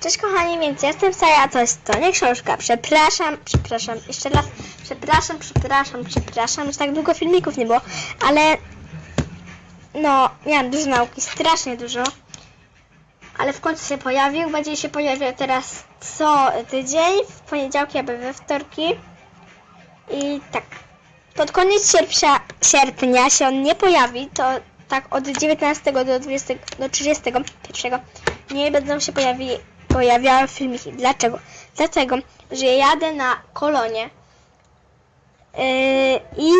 Cześć kochani, więc ja jestem Saja, to jest to nie książka. Przepraszam, przepraszam, jeszcze raz. Przepraszam, przepraszam, przepraszam, że tak długo filmików nie było, ale no, miałam dużo nauki, strasznie dużo. Ale w końcu się pojawił, będzie się pojawiał teraz co tydzień, w poniedziałki albo we wtorki. I tak, pod koniec sierpnia, sierpnia się on nie pojawi, to tak od 19 do 20, do 31 nie będą się pojawi, pojawiały filmiki. Dlaczego? Dlatego, że jadę na kolonie yy, i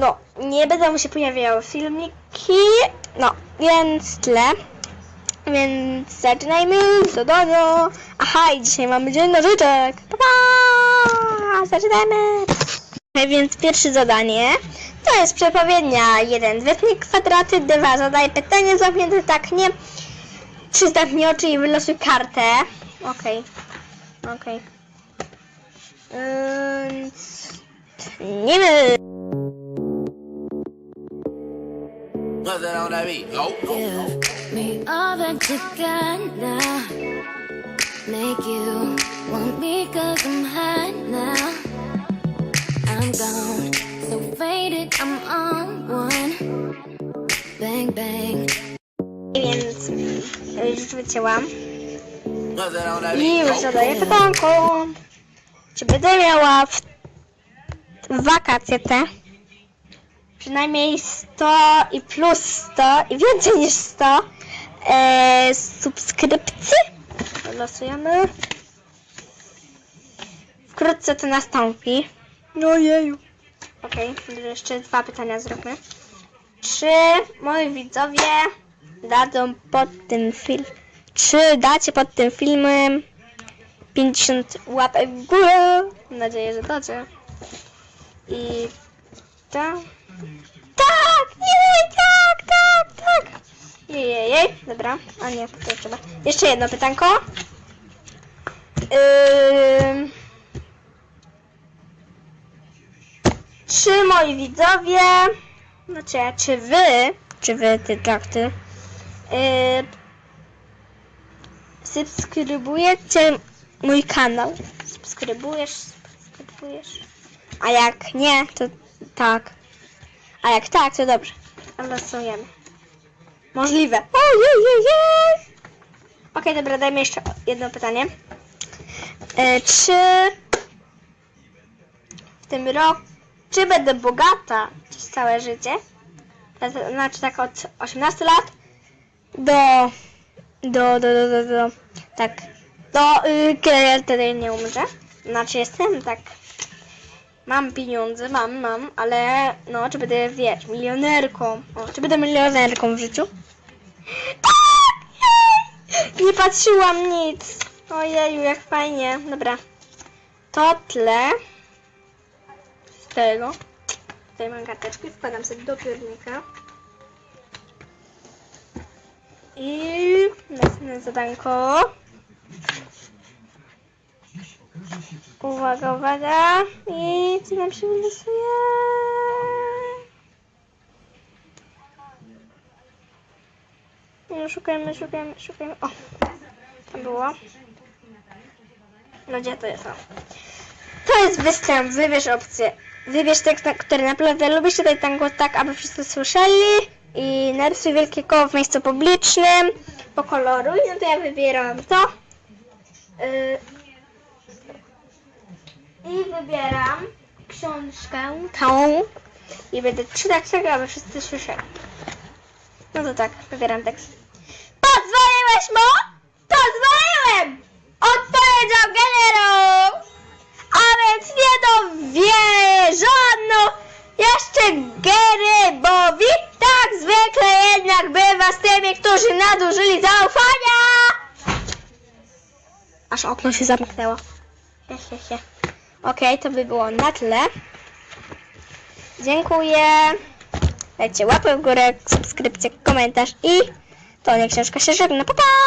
no, nie będą się pojawiały filmiki, no, więc tyle. Więc zaczynajmy zadania. Aha, i dzisiaj mamy dzień nożyczek. Pa, pa! Zaczynajmy. Okay, więc pierwsze zadanie to jest przepowiednia 1. Wytnij kwadraty, 2. Zadaj pytanie zamknięte, tak, nie. 3. Zamknij oczy i wylosuj kartę. Okej. Okej. Więc... Nie wiem. Bang, bang. Już wycięłam. I już zadaję pytanko. Czy będę miała w wakacje te przynajmniej 100 i plus 100 i więcej niż 100 e, subskrypcji? Losujemy. Wkrótce to nastąpi. No jeju. Okej, jeszcze dwa pytania zróbmy. Czy moi widzowie dadzą pod tym film... Czy dacie pod tym filmem 50 łapek w górę? Mam nadzieję, że dacie. I tak. Tak! Jej, tak, tak, tak! Jej, jej, jej. Dobra. A nie, to trzeba. Jeszcze jedno pytanko. Ym... Czy moi widzowie, znaczy, czy wy, czy wy, ty, tak, ty, yy, subskrybujecie mój kanał? Subskrybujesz, subskrybujesz? A jak nie, to tak. A jak tak, to dobrze. Losujemy. Możliwe. Ojej, Okej, dobra, dajmy jeszcze jedno pytanie. E, czy w tym roku, czy będę bogata przez całe życie? Znaczy tak od 18 lat do, do, do, do, do, do tak, do, y, kiedy nie umrze. Znaczy jestem tak Mam pieniądze, mam, mam, ale no, czy będę, wiesz, milionerką? O, czy będę milionerką w życiu? Tak! Nie patrzyłam nic. Ojeju, jak fajnie. Dobra. To tle. Z tego. Tutaj mam karteczki, wkładam sobie do piórnika. I następne zadanko. Uwaga, uwaga. I co nam się wylosuje? No, szukajmy, szukajmy, szukajmy. O, tam było. No gdzie to jest? O. To jest występ, wybierz opcję. Wybierz tekst, który naprawdę lubisz, czytaj tango tak, aby wszyscy słyszeli. I narysuj wielkie koło w miejscu publicznym. Pokoloruj, no to ja wybieram to. Y, i wybieram książkę tą i będę czytać tego, aby wszyscy słyszeli. No to tak, wybieram tekst. Pozwoliłeś mu? Jednak bywa z tymi, którzy nadużyli zaufania. Aż okno się zamknęło. He, he, he. Okej, to by było na tyle. Dziękuję. Dajcie łapę w górę, subskrypcję, komentarz i to nie książka się żegna. Pa, pa!